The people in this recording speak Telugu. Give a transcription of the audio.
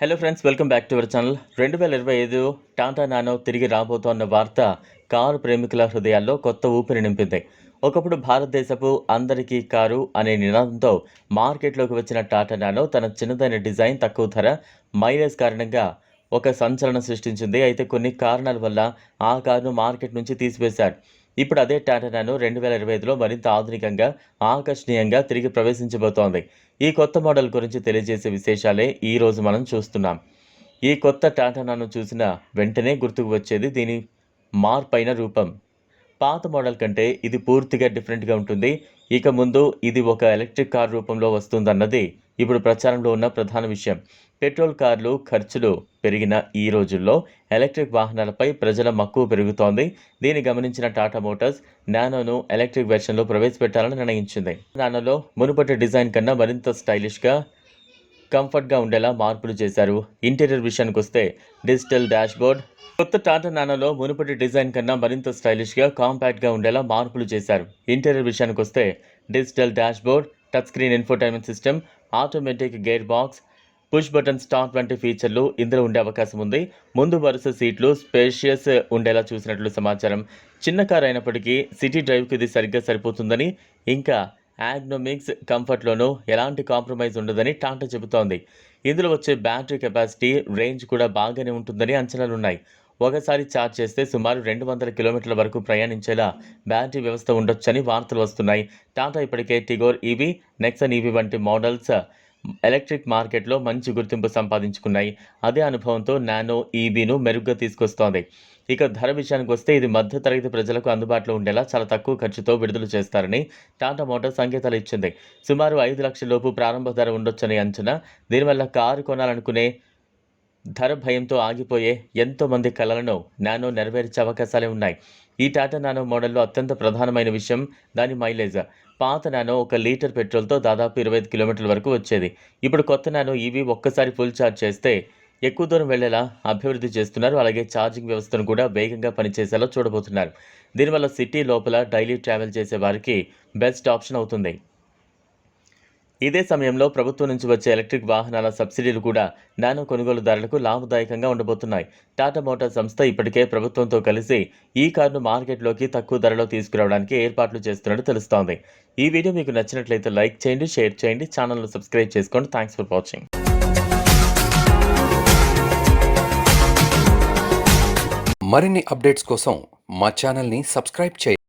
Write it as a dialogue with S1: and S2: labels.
S1: Hello friends welcome back to our channel రెండు వేల ఇరవై ఐదు టాటా నానో తిరిగి రాబోతోన్న వార్త కారు ప్రేమికుల హృదయాల్లో కొత్త ఊపిరి నింపింది. ఒకప్పుడు భారతదేశపు అందరికీ కారు అనే నినాదంతో మార్కెట్లోకి వచ్చిన టాటా నానో తన చిన్నదైన డిజైన్ తక్కువ ధర మైలేజ్ కారణంగా ఒక సంచలనం సృష్టించింది. అయితే కొన్ని కారణాల వల్ల ఆ కారును మార్కెట్ నుంచి తీసివేశారు. ఇప్పుడు అదే టాటాను రెండు వేల ఇరవై ఐదులో మరింత ఆధునికంగా ఆకర్షణీయంగా తిరిగి ప్రవేశించబోతోంది. ఈ కొత్త మోడల్ గురించి తెలియజేసే విశేషాలే ఈ రోజు మనం చూస్తున్నాం. ఈ కొత్త టాటానాను చూసిన వెంటనే గుర్తుకు వచ్చేది దీని మార్పైన రూపం. పాత మోడల్ కంటే ఇది పూర్తిగా డిఫరెంట్గా ఉంటుంది. ఇక ముందు ఇది ఒక ఎలక్ట్రిక్ కార్ రూపంలో వస్తుందన్నది ఇప్పుడు ప్రచారంలో ఉన్న ప్రధాన విషయం. పెట్రోల్ కార్లు ఖర్చులు పెరిగిన ఈ రోజుల్లో ఎలక్ట్రిక్ వాహనాలపై ప్రజల మక్కువ పెరుగుతోంది. దీన్ని గమనించిన టాటా మోటార్స్ నానోను ఎలక్ట్రిక్ వెర్షన్లో ప్రవేశపెట్టాలని నిర్ణయించింది. నానోలో మునుపటి డిజైన్ కన్నా మరింత స్టైలిష్గా కంఫర్ట్గా ఉండేలా మార్పులు చేశారు. ఇంటీరియర్ విషయానికి వస్తే డిజిటల్ డాష్బోర్డ్. కొత్త టాటా నానోలో మునుపటి డిజైన్ కన్నా మరింత స్టైలిష్గా కాంపాక్ట్గా ఉండేలా మార్పులు చేశారు. ఇంటీరియర్ విషయానికి వస్తే digital dashboard touch screen infotainment system automatic gear box push button start వంటి ఫీచర్లు ఇందులో ఉండే అవకాశం ఉంది. ముందు వరుస సీట్లు స్పేషియస్ ఉండేలా చూసినట్లు సమాచారం. చిన్న కార్ అయినప్పటికీ సిటీ డ్రైవ్కి ఇది సరిగ్గా సరిపోతుందని ఇంకా యాగ్నోమిక్స్ కంఫర్ట్లోనూ ఎలాంటి కాంప్రమైజ్ ఉండదని టాటా చెబుతోంది. ఇందులో వచ్చే బ్యాటరీ కెపాసిటీ రేంజ్ కూడా బాగానే ఉంటుందని అంచనాలున్నాయి ఒకసారి ఛార్జ్ చేస్తే సుమారు రెండు వందల కిలోమీటర్ల వరకు ప్రయాణించేలా బ్యాటరీ వ్యవస్థ ఉండొచ్చని వార్తలు వస్తున్నాయి. టాటా ఇప్పటికే టిగోర్ ఈవీ నెక్సన్ ఈవీ వంటి మోడల్స్ ఎలక్ట్రిక్ మార్కెట్లో మంచి గుర్తింపు సంపాదించుకున్నాయి. అదే అనుభవంతో నానో ఈబీను మెరుగ్గా తీసుకొస్తోంది. ఇక ధర విషయానికి వస్తే ఇది మధ్యతరగతి ప్రజలకు అందుబాటులో ఉండేలా చాలా తక్కువ ఖర్చుతో విడుదల చేస్తారని టాటా మోటార్ సంకేతాలు ఇచ్చింది. సుమారు ఐదు లక్షల లోపు ప్రారంభ ధర ఉండొచ్చని అంచనా. దీనివల్ల కారు కొనాలనుకునే ధర భయంతో ఆగిపోయే ఎంతోమంది కళలను కలలను నానో నెరవేర్చే అవకాశాలే ఉన్నాయి. ఈ టాటా నానో మోడల్లో అత్యంత ప్రధానమైన విషయం దాని మైలేజ్. పాత నానో ఒక లీటర్ పెట్రోల్తో దాదాపు ఇరవై ఐదు కిలోమీటర్ల వరకు వచ్చేది. ఇప్పుడు కొత్త నానో ఈవీ ఒక్కసారి ఫుల్ ఛార్జ్ చేస్తే ఎక్కువ దూరం వెళ్ళేలా అభివృద్ధి చేస్తున్నారు. అలాగే ఛార్జింగ్ వ్యవస్థను కూడా వేగంగా పనిచేసేలా చూడబోతున్నారు. దీనివల్ల సిటీ లోపల డైలీ ట్రావెల్ చేసే వారికి బెస్ట్ ఆప్షన్ అవుతుంది. ఇదే సమయంలో ప్రభుత్వం నుంచి వచ్చే ఎలక్ట్రిక్ వాహనాల సబ్సిడీలు కూడా నానో కొనుగోలుదారులకు లాభదాయకంగా ఉండబోతున్నాయి. టాటా మోటార్ సంస్థ ఇప్పటికే ప్రభుత్వంతో కలిసి ఈ కారును మార్కెట్లోకి తక్కువ ధరలో తీసుకురావడానికి ఏర్పాట్లు చేస్తున్నట్టు తెలుస్తోంది. ఈ వీడియో మీకు నచ్చినట్లయితే లైక్ చేయండి షేర్ చేయండి ఛానల్ను సబ్స్క్రైబ్ చేసుకోండి. థ్యాంక్స్ ఫర్ వాచింగ్
S2: మరిన్ని అప్డేట్స్ కోసం మా ఛానల్ని సబ్స్క్రైబ్ చేయండి.